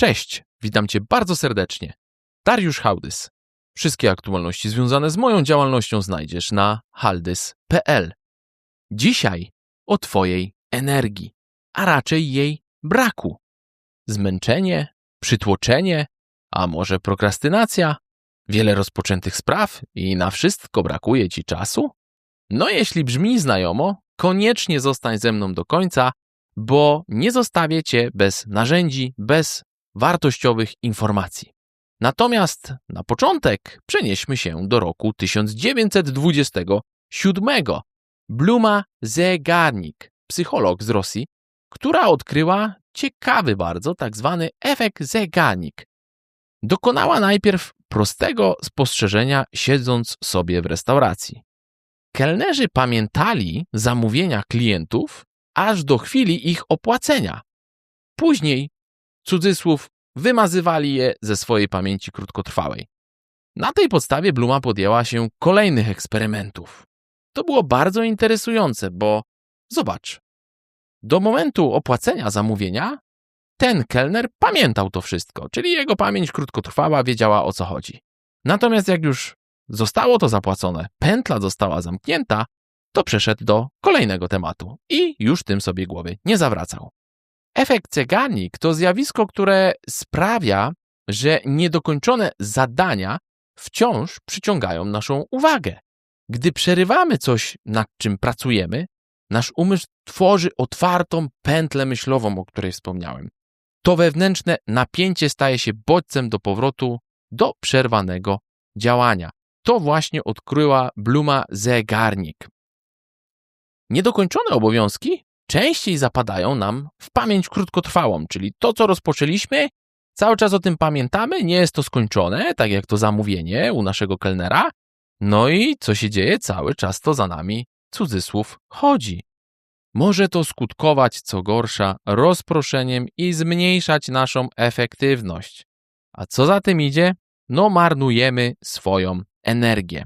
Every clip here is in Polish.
Cześć, witam Cię bardzo serdecznie. Dariusz Hałdys. Wszystkie aktualności związane z moją działalnością znajdziesz na haldys.pl. Dzisiaj o Twojej energii, a raczej jej braku. Zmęczenie, przytłoczenie, a może prokrastynacja, wiele rozpoczętych spraw i na wszystko brakuje Ci czasu? No jeśli brzmi znajomo, koniecznie zostań ze mną do końca, bo nie zostawię Cię bez narzędzi, bez wartościowych informacji. Natomiast na początek przenieśmy się do roku 1927. Bluma Zegarnik, psycholog z Rosji, która odkryła ciekawy bardzo tak zwany efekt zegarnik. Dokonała najpierw prostego spostrzeżenia siedząc sobie w restauracji. Kelnerzy pamiętali zamówienia klientów aż do chwili ich opłacenia. Później, cudzysłów, wymazywali je ze swojej pamięci krótkotrwałej. Na tej podstawie Bluma podjęła się kolejnych eksperymentów. To było bardzo interesujące, bo zobacz, do momentu opłacenia zamówienia ten kelner pamiętał to wszystko, czyli jego pamięć krótkotrwała, wiedziała o co chodzi. Natomiast jak już zostało to zapłacone, pętla została zamknięta, to przeszedł do kolejnego tematu i już tym sobie głowy nie zawracał. Efekt ceganik to zjawisko, które sprawia, że niedokończone zadania wciąż przyciągają naszą uwagę. Gdy przerywamy coś, nad czym pracujemy, nasz umysł tworzy otwartą pętlę myślową, o której wspomniałem. To wewnętrzne napięcie staje się bodźcem do powrotu do przerwanego działania. To właśnie odkryła Bluma zegarnik. Niedokończone obowiązki częściej zapadają nam w pamięć krótkotrwałą, czyli to, co rozpoczęliśmy, cały czas o tym pamiętamy, nie jest to skończone, tak jak to zamówienie u naszego kelnera, no i co się dzieje, cały czas to za nami, cudzysłów, chodzi. Może to skutkować, co gorsza, rozproszeniem i zmniejszać naszą efektywność. A co za tym idzie? No, marnujemy swoją energię.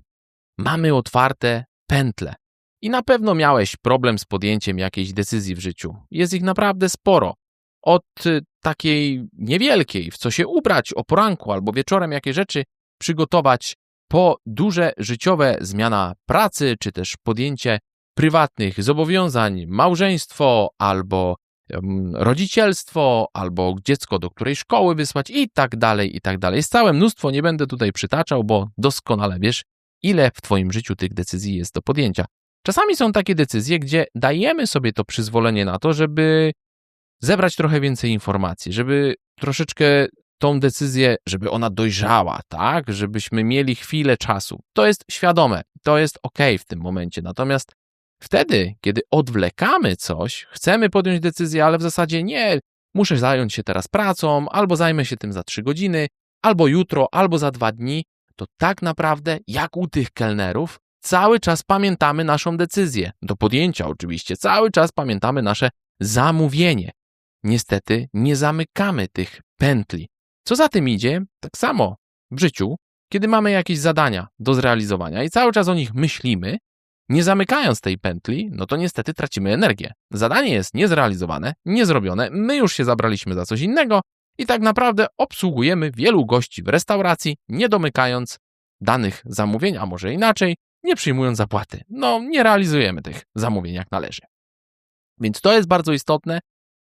Mamy otwarte pętle. I na pewno miałeś problem z podjęciem jakiejś decyzji w życiu. Jest ich naprawdę sporo. Od y, takiej niewielkiej, w co się ubrać o poranku albo wieczorem, jakie rzeczy przygotować, po duże życiowe zmiana pracy, czy też podjęcie prywatnych zobowiązań, małżeństwo albo rodzicielstwo, albo dziecko do której szkoły wysłać i tak dalej, i tak dalej. Jest całe mnóstwo, nie będę tutaj przytaczał, bo doskonale wiesz, ile w Twoim życiu tych decyzji jest do podjęcia. Czasami są takie decyzje, gdzie dajemy sobie to przyzwolenie na to, żeby zebrać trochę więcej informacji, żeby troszeczkę tą decyzję, żeby ona dojrzała, tak? Żebyśmy mieli chwilę czasu. To jest świadome, to jest ok w tym momencie. Natomiast wtedy, kiedy odwlekamy coś, chcemy podjąć decyzję, ale w zasadzie nie, muszę zająć się teraz pracą, albo zajmę się tym za trzy godziny, albo jutro, albo za dwa dni, to tak naprawdę, jak u tych kelnerów, cały czas pamiętamy naszą decyzję, do podjęcia oczywiście, cały czas pamiętamy nasze zamówienie. Niestety nie zamykamy tych pętli. Co za tym idzie, tak samo w życiu, kiedy mamy jakieś zadania do zrealizowania i cały czas o nich myślimy, nie zamykając tej pętli, no to niestety tracimy energię. Zadanie jest niezrealizowane, niezrobione, my już się zabraliśmy za coś innego i tak naprawdę obsługujemy wielu gości w restauracji, nie domykając danych zamówień, a może inaczej, nie przyjmując zapłaty. No, nie realizujemy tych zamówień jak należy. Więc to jest bardzo istotne,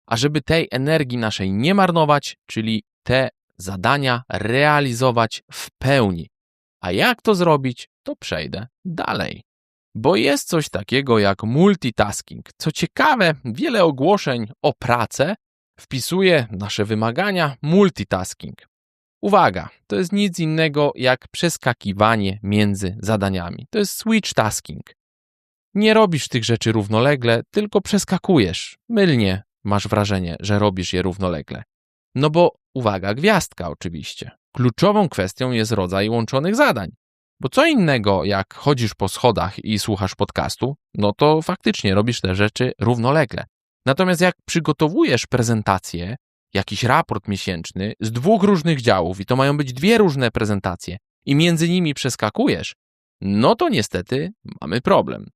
ażeby tej energii naszej nie marnować, czyli te zadania realizować w pełni. A jak to zrobić, to przejdę dalej. Bo jest coś takiego jak multitasking. Co ciekawe, wiele ogłoszeń o pracę wpisuje nasze wymagania multitasking. Uwaga, to jest nic innego jak przeskakiwanie między zadaniami. To jest switch tasking. Nie robisz tych rzeczy równolegle, tylko przeskakujesz. Mylnie masz wrażenie, że robisz je równolegle. No bo uwaga, gwiazdka oczywiście. Kluczową kwestią jest rodzaj łączonych zadań. Bo co innego, jak chodzisz po schodach i słuchasz podcastu, no to faktycznie robisz te rzeczy równolegle. Natomiast jak przygotowujesz prezentację, jakiś raport miesięczny z dwóch różnych działów i to mają być dwie różne prezentacje i między nimi przeskakujesz, no to niestety mamy problem.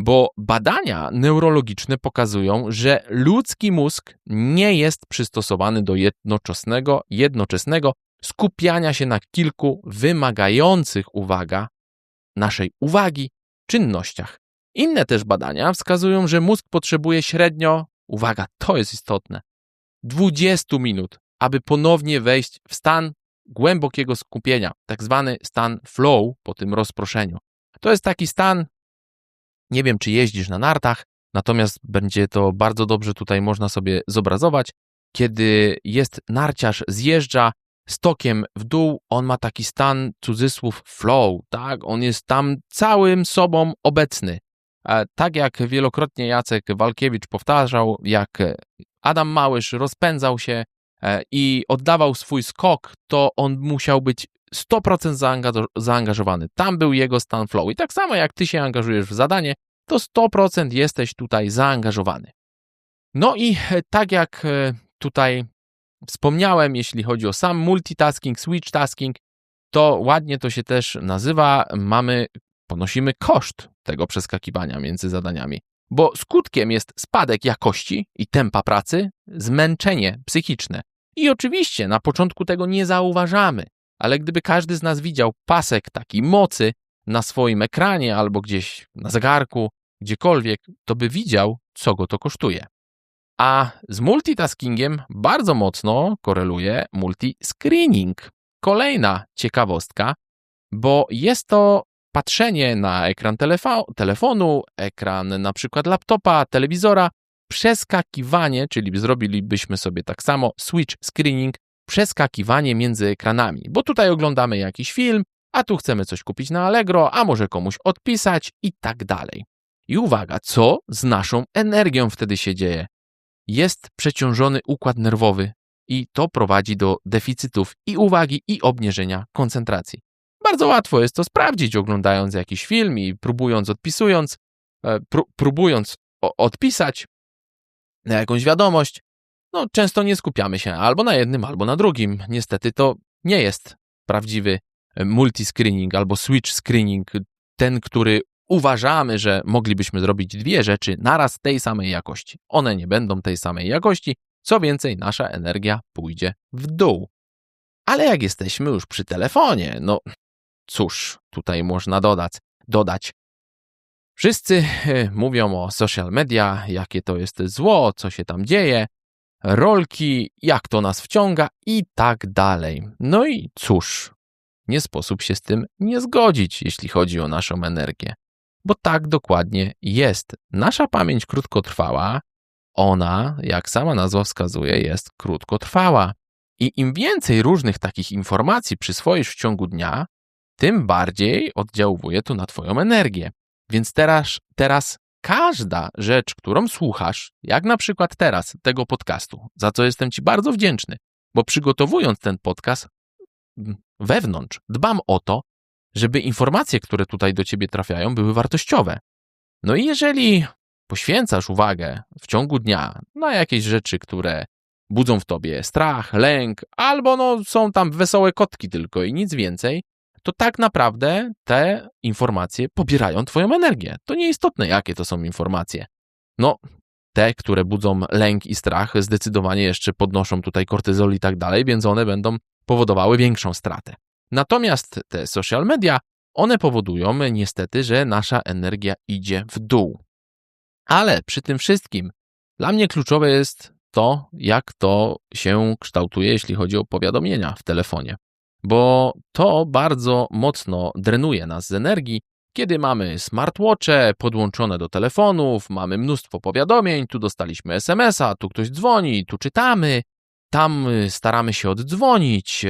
bo badania neurologiczne pokazują, że ludzki mózg nie jest przystosowany do jednoczesnego, jednoczesnego skupiania się na kilku wymagających, uwaga, naszej uwagi czynnościach. Inne też badania wskazują, że mózg potrzebuje średnio, uwaga, to jest istotne, 20 minut, aby ponownie wejść w stan głębokiego skupienia, tak zwany stan flow po tym rozproszeniu. To jest taki stan, nie wiem czy jeździsz na nartach, natomiast będzie to bardzo dobrze tutaj można sobie zobrazować, kiedy jest narciarz, zjeżdża stokiem w dół, on ma taki stan, cudzysłów, flow, tak? On jest tam całym sobą obecny. Tak jak wielokrotnie Jacek Walkiewicz powtarzał, jak Adam Małysz rozpędzał się e, i oddawał swój skok, to on musiał być 100% zaangażowany. Tam był jego stan flow. I tak samo jak ty się angażujesz w zadanie, to 100% jesteś tutaj zaangażowany. No i e, tak jak e, tutaj wspomniałem, jeśli chodzi o sam multitasking, switch tasking, to ładnie to się też nazywa. Mamy, ponosimy koszt tego przeskakiwania między zadaniami, bo skutkiem jest spadek jakości i tempa pracy, zmęczenie psychiczne. I oczywiście na początku tego nie zauważamy, ale gdyby każdy z nas widział pasek taki mocy na swoim ekranie albo gdzieś na zegarku, gdziekolwiek, to by widział, co go to kosztuje. A z multitaskingiem bardzo mocno koreluje multiscreening. Kolejna ciekawostka, bo jest to patrzenie na ekran telefonu, ekran na przykład laptopa, telewizora, przeskakiwanie, czyli zrobilibyśmy sobie tak samo switch screening, przeskakiwanie między ekranami, bo tutaj oglądamy jakiś film, a tu chcemy coś kupić na Allegro, a może komuś odpisać i tak dalej. I uwaga, co z naszą energią wtedy się dzieje? Jest przeciążony układ nerwowy i to prowadzi do deficytów i uwagi, i obniżenia koncentracji. Bardzo łatwo jest to sprawdzić, oglądając jakiś film i próbując odpisując, e, pró próbując odpisać na jakąś wiadomość. No, często nie skupiamy się albo na jednym, albo na drugim. Niestety to nie jest prawdziwy e, multiscreening albo switch screening, ten, który uważamy, że moglibyśmy zrobić dwie rzeczy naraz tej samej jakości. One nie będą tej samej jakości, co więcej, nasza energia pójdzie w dół. Ale jak jesteśmy już przy telefonie, no cóż, tutaj można dodać, dodać. Wszyscy e, mówią o social media, jakie to jest zło, co się tam dzieje, rolki, jak to nas wciąga i tak dalej. No i cóż, nie sposób się z tym nie zgodzić, jeśli chodzi o naszą energię bo tak dokładnie jest. Nasza pamięć krótkotrwała, ona, jak sama nazwa wskazuje, jest krótkotrwała. I im więcej różnych takich informacji przyswoisz w ciągu dnia, tym bardziej oddziałuje to na Twoją energię. Więc teraz, teraz każda rzecz, którą słuchasz, jak na przykład teraz tego podcastu, za co jestem Ci bardzo wdzięczny, bo przygotowując ten podcast wewnątrz, dbam o to, żeby informacje, które tutaj do ciebie trafiają, były wartościowe. No i jeżeli poświęcasz uwagę w ciągu dnia na jakieś rzeczy, które budzą w tobie strach, lęk, albo no, są tam wesołe kotki tylko i nic więcej, to tak naprawdę te informacje pobierają twoją energię. To nieistotne, jakie to są informacje. No, te, które budzą lęk i strach, zdecydowanie jeszcze podnoszą tutaj kortyzol i tak dalej, więc one będą powodowały większą stratę. Natomiast te social media, one powodują niestety, że nasza energia idzie w dół. Ale przy tym wszystkim dla mnie kluczowe jest to, jak to się kształtuje, jeśli chodzi o powiadomienia w telefonie. Bo to bardzo mocno drenuje nas z energii, kiedy mamy smartwatche podłączone do telefonów, mamy mnóstwo powiadomień, tu dostaliśmy SMS-a, tu ktoś dzwoni, tu czytamy, tam staramy się oddzwonić,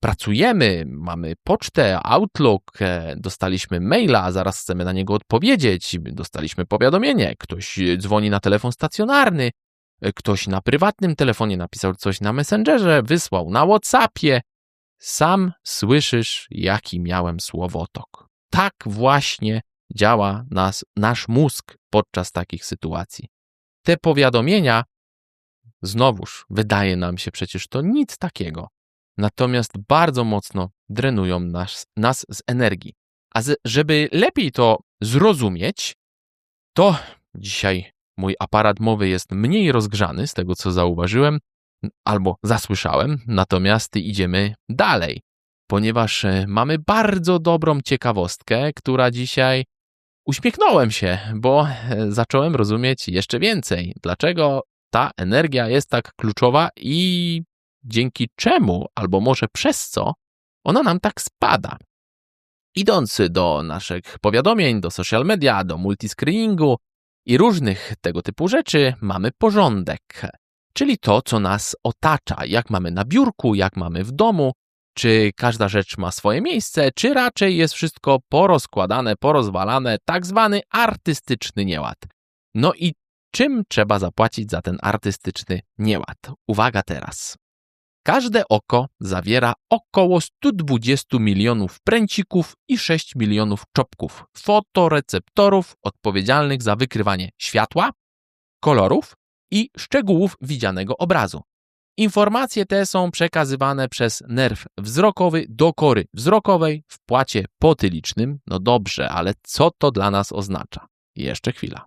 pracujemy, mamy pocztę, Outlook, e, dostaliśmy maila, zaraz chcemy na niego odpowiedzieć, dostaliśmy powiadomienie, ktoś dzwoni na telefon stacjonarny, e, ktoś na prywatnym telefonie napisał coś na Messengerze, wysłał na WhatsAppie. Sam słyszysz, jaki miałem słowotok. Tak właśnie działa nas, nasz mózg podczas takich sytuacji. Te powiadomienia, znowuż, wydaje nam się przecież to nic takiego natomiast bardzo mocno drenują nas, nas z energii. A z, żeby lepiej to zrozumieć, To dzisiaj mój aparat mowy jest mniej rozgrzany z tego, co zauważyłem albo zasłyszałem, natomiast idziemy dalej, ponieważ e, mamy bardzo dobrą ciekawostkę, która dzisiaj uśmiechnąłem się, bo e, zacząłem rozumieć jeszcze więcej, dlaczego ta energia jest tak kluczowa i dzięki czemu, albo może przez co, ona nam tak spada. Idąc do naszych powiadomień, do social media, do multiscreeningu i różnych tego typu rzeczy, mamy porządek, czyli to, co nas otacza, jak mamy na biurku, jak mamy w domu, czy każda rzecz ma swoje miejsce, czy raczej jest wszystko porozkładane, porozwalane, tak zwany artystyczny nieład. No i czym trzeba zapłacić za ten artystyczny nieład? Uwaga teraz. Każde oko zawiera około 120 milionów pręcików i 6 milionów czopków, fotoreceptorów odpowiedzialnych za wykrywanie światła, kolorów i szczegółów widzianego obrazu. Informacje te są przekazywane przez nerw wzrokowy do kory wzrokowej w płacie potylicznym. No dobrze, ale co to dla nas oznacza? Jeszcze chwila.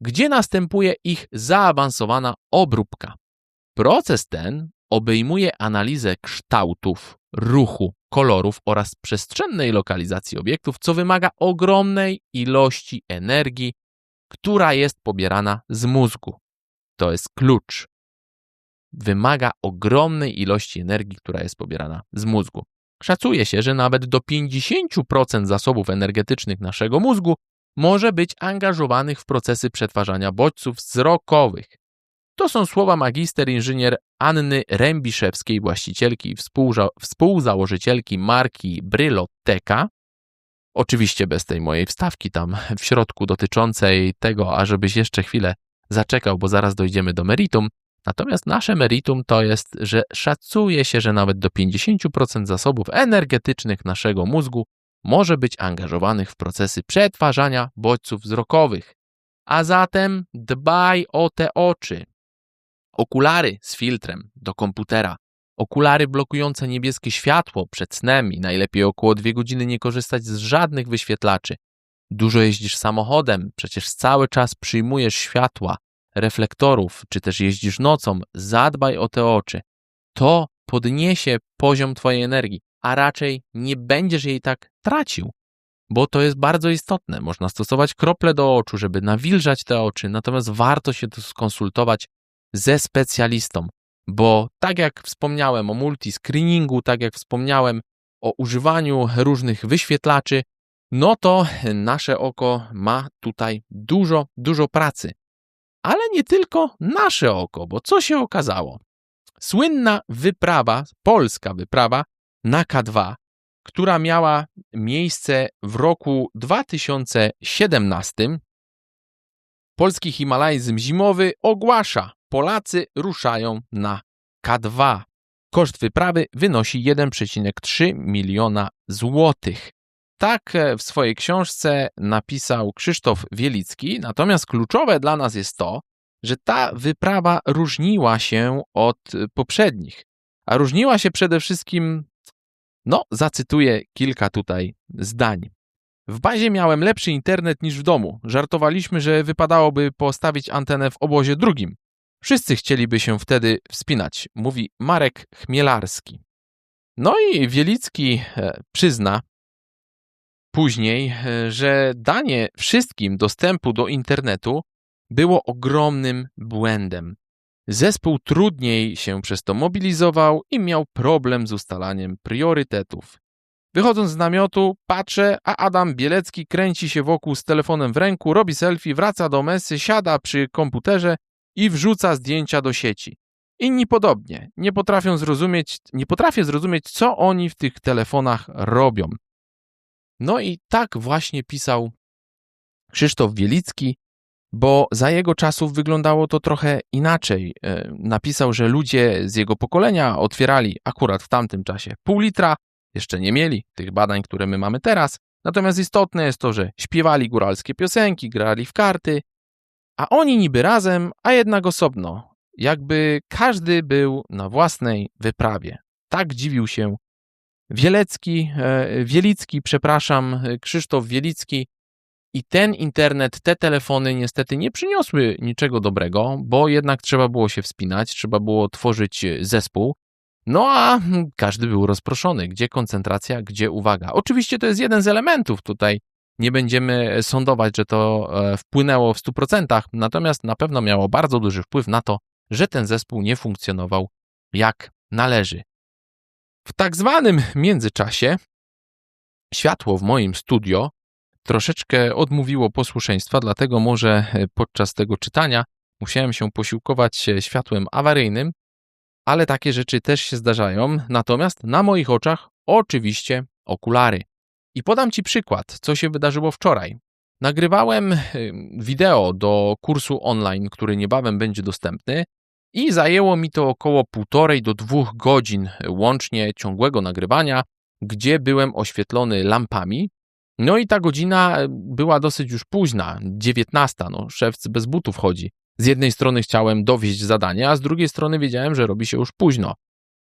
Gdzie następuje ich zaawansowana obróbka? Proces ten obejmuje analizę kształtów, ruchu, kolorów oraz przestrzennej lokalizacji obiektów, co wymaga ogromnej ilości energii, która jest pobierana z mózgu. To jest klucz. Wymaga ogromnej ilości energii, która jest pobierana z mózgu. Szacuje się, że nawet do 50% zasobów energetycznych naszego mózgu może być angażowanych w procesy przetwarzania bodźców wzrokowych. To są słowa magister inżynier Anny Rębiszewskiej, właścicielki i współzałożycielki marki Bryloteka. Oczywiście bez tej mojej wstawki tam w środku dotyczącej tego, ażebyś jeszcze chwilę zaczekał, bo zaraz dojdziemy do meritum. Natomiast nasze meritum to jest, że szacuje się, że nawet do 50% zasobów energetycznych naszego mózgu może być angażowanych w procesy przetwarzania bodźców wzrokowych. A zatem dbaj o te oczy. Okulary z filtrem do komputera, okulary blokujące niebieskie światło przed snem i najlepiej około dwie godziny nie korzystać z żadnych wyświetlaczy. Dużo jeździsz samochodem, przecież cały czas przyjmujesz światła, reflektorów, czy też jeździsz nocą, zadbaj o te oczy. To podniesie poziom Twojej energii, a raczej nie będziesz jej tak tracił, bo to jest bardzo istotne. Można stosować krople do oczu, żeby nawilżać te oczy, natomiast warto się to skonsultować ze specjalistą, bo tak jak wspomniałem o multiscreeningu, tak jak wspomniałem o używaniu różnych wyświetlaczy, no to nasze oko ma tutaj dużo, dużo pracy. Ale nie tylko nasze oko, bo co się okazało? Słynna wyprawa, polska wyprawa na K2, która miała miejsce w roku 2017, polski himalajzm zimowy ogłasza, Polacy ruszają na K2. Koszt wyprawy wynosi 1,3 miliona złotych. Tak e, w swojej książce napisał Krzysztof Wielicki, natomiast kluczowe dla nas jest to, że ta wyprawa różniła się od poprzednich. A różniła się przede wszystkim, no, zacytuję kilka tutaj zdań. W bazie miałem lepszy internet niż w domu. Żartowaliśmy, że wypadałoby postawić antenę w obozie drugim. Wszyscy chcieliby się wtedy wspinać, mówi Marek Chmielarski. No i Wielicki e, przyzna, później, e, że danie wszystkim dostępu do internetu było ogromnym błędem. Zespół trudniej się przez to mobilizował i miał problem z ustalaniem priorytetów. Wychodząc z namiotu, patrzę, a Adam Bielecki kręci się wokół z telefonem w ręku, robi selfie, wraca do mesy, siada przy komputerze i wrzuca zdjęcia do sieci. Inni podobnie, nie potrafią zrozumieć, nie potrafię zrozumieć, co oni w tych telefonach robią. No i tak właśnie pisał Krzysztof Wielicki, bo za jego czasów wyglądało to trochę inaczej. E, napisał, że ludzie z jego pokolenia otwierali akurat w tamtym czasie pół litra, jeszcze nie mieli tych badań, które my mamy teraz. Natomiast istotne jest to, że śpiewali góralskie piosenki, grali w karty, a oni niby razem, a jednak osobno, jakby każdy był na własnej wyprawie. Tak dziwił się Wielecki, e, Wielicki, przepraszam, Krzysztof Wielicki, I ten internet, te telefony niestety nie przyniosły niczego dobrego, bo jednak trzeba było się wspinać, trzeba było tworzyć zespół. No a każdy był rozproszony. Gdzie koncentracja, gdzie uwaga. Oczywiście to jest jeden z elementów tutaj. Nie będziemy sądować, że to e, wpłynęło w 100%, natomiast na pewno miało bardzo duży wpływ na to, że ten zespół nie funkcjonował jak należy. W tak zwanym międzyczasie światło w moim studio troszeczkę odmówiło posłuszeństwa, dlatego może e, podczas tego czytania musiałem się posiłkować światłem awaryjnym, ale takie rzeczy też się zdarzają. Natomiast na moich oczach oczywiście okulary. I podam Ci przykład, co się wydarzyło wczoraj. Nagrywałem e, wideo do kursu online, który niebawem będzie dostępny, i zajęło mi to około półtorej do dwóch godzin łącznie ciągłego nagrywania, gdzie byłem oświetlony lampami. No i ta godzina była dosyć już późna, 19. No, szewc bez butów chodzi. Z jednej strony chciałem dowieść zadanie, a z drugiej strony wiedziałem, że robi się już późno.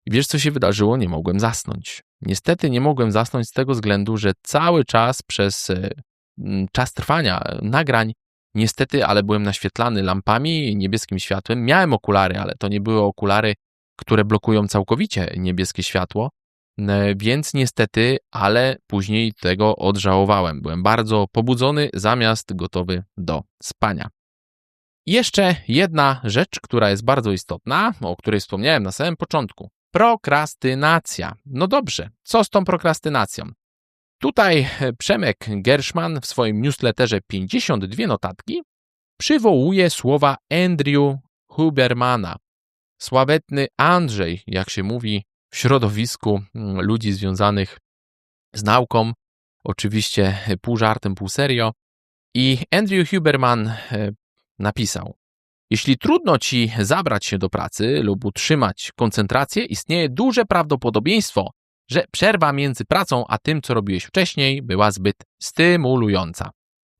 I wiesz, co się wydarzyło? Nie mogłem zasnąć. Niestety nie mogłem zasnąć z tego względu, że cały czas przez e, czas trwania nagrań Niestety, ale byłem naświetlany lampami, niebieskim światłem. Miałem okulary, ale to nie były okulary, które blokują całkowicie niebieskie światło, więc niestety, ale później tego odżałowałem. Byłem bardzo pobudzony, zamiast gotowy do spania. Jeszcze jedna rzecz, która jest bardzo istotna, o której wspomniałem na samym początku. Prokrastynacja. No dobrze, co z tą prokrastynacją? Tutaj e, Przemek Gershman w swoim newsletterze 52 notatki przywołuje słowa Andrew Hubermana. Sławetny Andrzej, jak się mówi w środowisku mm, ludzi związanych z nauką, oczywiście pół żartem, pół serio. I Andrew Huberman e, napisał: Jeśli trudno ci zabrać się do pracy lub utrzymać koncentrację, istnieje duże prawdopodobieństwo, że przerwa między pracą a tym, co robiłeś wcześniej, była zbyt stymulująca.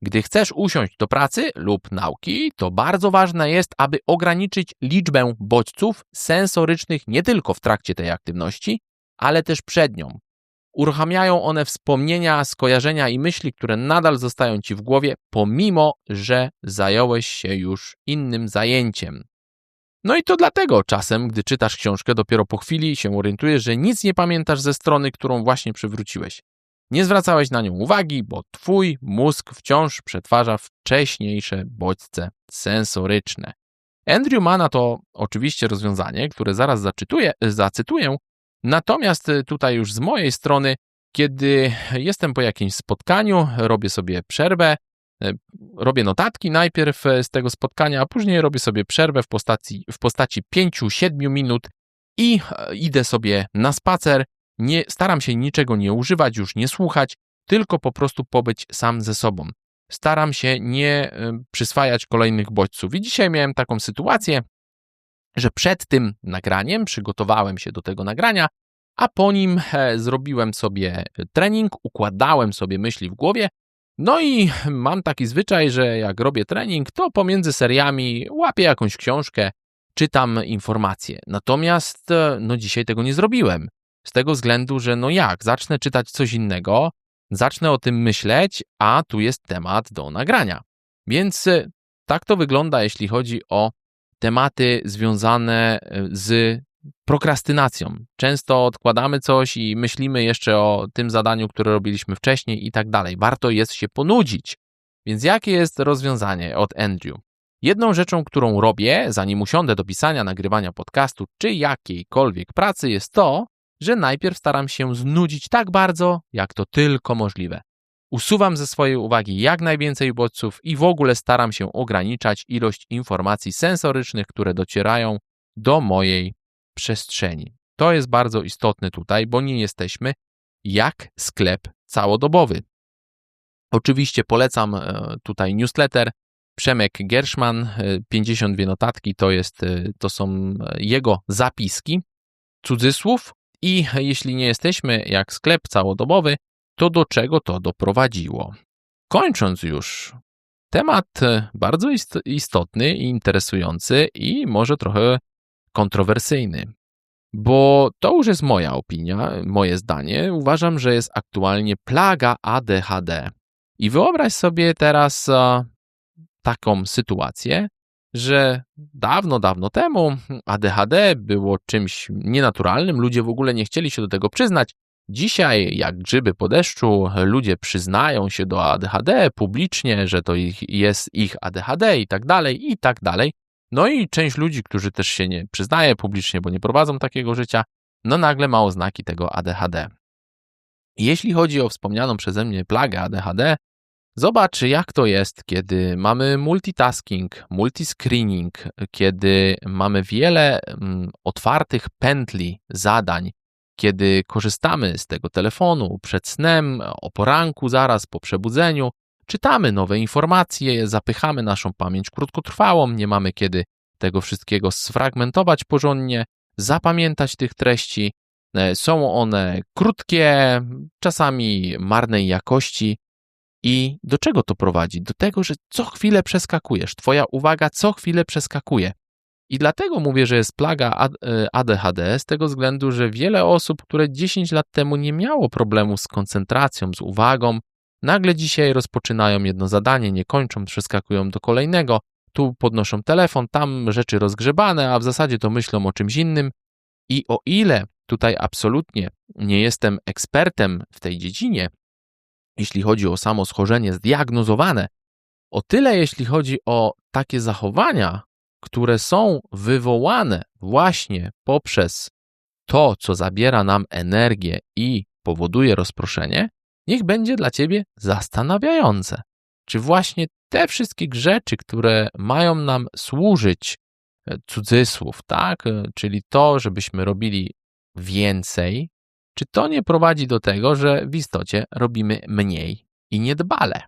Gdy chcesz usiąść do pracy lub nauki, to bardzo ważne jest, aby ograniczyć liczbę bodźców sensorycznych nie tylko w trakcie tej aktywności, ale też przed nią. Uruchamiają one wspomnienia, skojarzenia i myśli, które nadal zostają ci w głowie, pomimo że zająłeś się już innym zajęciem. No i to dlatego czasem, gdy czytasz książkę, dopiero po chwili się orientujesz, że nic nie pamiętasz ze strony, którą właśnie przywróciłeś. Nie zwracałeś na nią uwagi, bo twój mózg wciąż przetwarza wcześniejsze bodźce sensoryczne. Andrew ma na to oczywiście rozwiązanie, które zaraz zacytuję, zacytuję, natomiast tutaj już z mojej strony, kiedy jestem po jakimś spotkaniu, robię sobie przerwę, robię notatki najpierw e, z tego spotkania, a później robię sobie przerwę w postaci, w postaci 5-7 minut i e, idę sobie na spacer. Nie, staram się niczego nie używać, już nie słuchać, tylko po prostu pobyć sam ze sobą. Staram się nie przyswajać kolejnych bodźców. I dzisiaj miałem taką sytuację, że przed tym nagraniem przygotowałem się do tego nagrania, a po nim zrobiłem sobie trening, układałem sobie myśli w głowie no i mam taki zwyczaj, że jak robię trening, to pomiędzy seriami łapię jakąś książkę, czytam informacje. Natomiast e, no dzisiaj tego nie zrobiłem. Z tego względu, że no jak, zacznę czytać coś innego, zacznę o tym myśleć, a tu jest temat do nagrania. Więc e, tak to wygląda, jeśli chodzi o tematy związane e, z prokrastynacją. Często odkładamy coś i myślimy jeszcze o tym zadaniu, które robiliśmy wcześniej i tak dalej. Warto jest się ponudzić. Więc jakie jest rozwiązanie od Andrew? Jedną rzeczą, którą robię, zanim usiądę do pisania, nagrywania podcastu czy jakiejkolwiek pracy, jest to, że najpierw staram się znudzić tak bardzo, jak to tylko możliwe. Usuwam ze swojej uwagi jak najwięcej bodźców i w ogóle staram się ograniczać ilość informacji sensorycznych, które docierają do mojej przestrzeni. To jest bardzo istotne tutaj, bo nie jesteśmy jak sklep całodobowy. Oczywiście polecam e, tutaj newsletter Przemek Gerszman, 52 e, notatki, to, jest, e, to są jego zapiski, cudzysłów i jeśli nie jesteśmy jak sklep całodobowy, to do czego to doprowadziło? Kończąc już, temat bardzo istotny i interesujący i może trochę kontrowersyjny. Bo to już jest moja opinia, moje zdanie. Uważam, że jest aktualnie plaga ADHD. I wyobraź sobie teraz e, taką sytuację, że dawno, dawno temu ADHD było czymś nienaturalnym, ludzie w ogóle nie chcieli się do tego przyznać. Dzisiaj, jak grzyby po deszczu, ludzie przyznają się do ADHD publicznie, że to ich, jest ich ADHD i tak dalej, i tak dalej. No i część ludzi, którzy też się nie przyznaje publicznie, bo nie prowadzą takiego życia, no nagle ma oznaki tego ADHD. Jeśli chodzi o wspomnianą przeze mnie plagę ADHD, zobacz jak to jest, kiedy mamy multitasking, multiscreening, kiedy mamy wiele mm, otwartych pętli zadań, kiedy korzystamy z tego telefonu przed snem, o poranku, zaraz po przebudzeniu, czytamy nowe informacje, zapychamy naszą pamięć krótkotrwałą, nie mamy kiedy tego wszystkiego sfragmentować porządnie, zapamiętać tych treści. E, Są one krótkie, czasami marnej jakości. I do czego to prowadzi? Do tego, że co chwilę przeskakujesz. Twoja uwaga co chwilę przeskakuje. I dlatego mówię, że jest plaga A- e, ADHD, z tego względu, że wiele osób, które 10 lat temu nie miało problemu z koncentracją, z uwagą, nagle dzisiaj rozpoczynają jedno zadanie, nie kończą, przeskakują do kolejnego, tu podnoszą telefon, tam rzeczy rozgrzebane, a w zasadzie to myślą o czymś innym. I o ile tutaj absolutnie nie jestem ekspertem w tej dziedzinie, jeśli chodzi o samo schorzenie zdiagnozowane, o tyle jeśli chodzi o takie zachowania, które są wywołane właśnie poprzez to, co zabiera nam energię i powoduje rozproszenie, niech będzie dla ciebie zastanawiające. Czy właśnie te wszystkie rzeczy, które mają nam służyć, e, cudzysłów, tak? E, Czyli to, żebyśmy robili więcej, czy to nie prowadzi do tego, że w istocie robimy mniej i niedbale?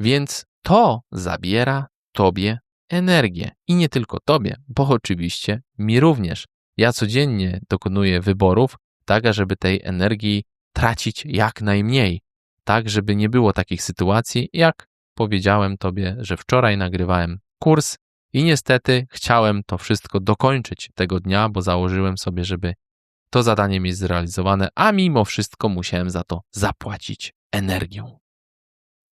Więc to zabiera tobie energię i nie tylko tobie, bo oczywiście mi również. Ja codziennie dokonuję wyborów, tak ażeby tej energii tracić jak najmniej, tak żeby nie było takich sytuacji, jak powiedziałem tobie, że wczoraj nagrywałem kurs i niestety chciałem to wszystko dokończyć tego dnia, bo założyłem sobie, żeby to zadanie mieć zrealizowane, a mimo wszystko musiałem za to zapłacić energią.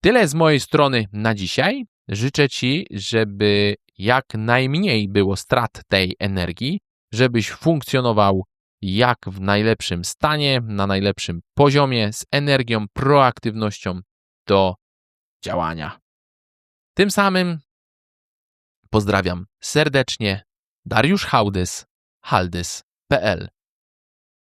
Tyle z mojej strony na dzisiaj. Życzę Ci, żeby jak najmniej było strat tej energii, żebyś funkcjonował jak w najlepszym stanie, na najlepszym poziomie, z energią, proaktywnością do działania. Tym samym pozdrawiam serdecznie Dariusz Hałdys, haldys.pl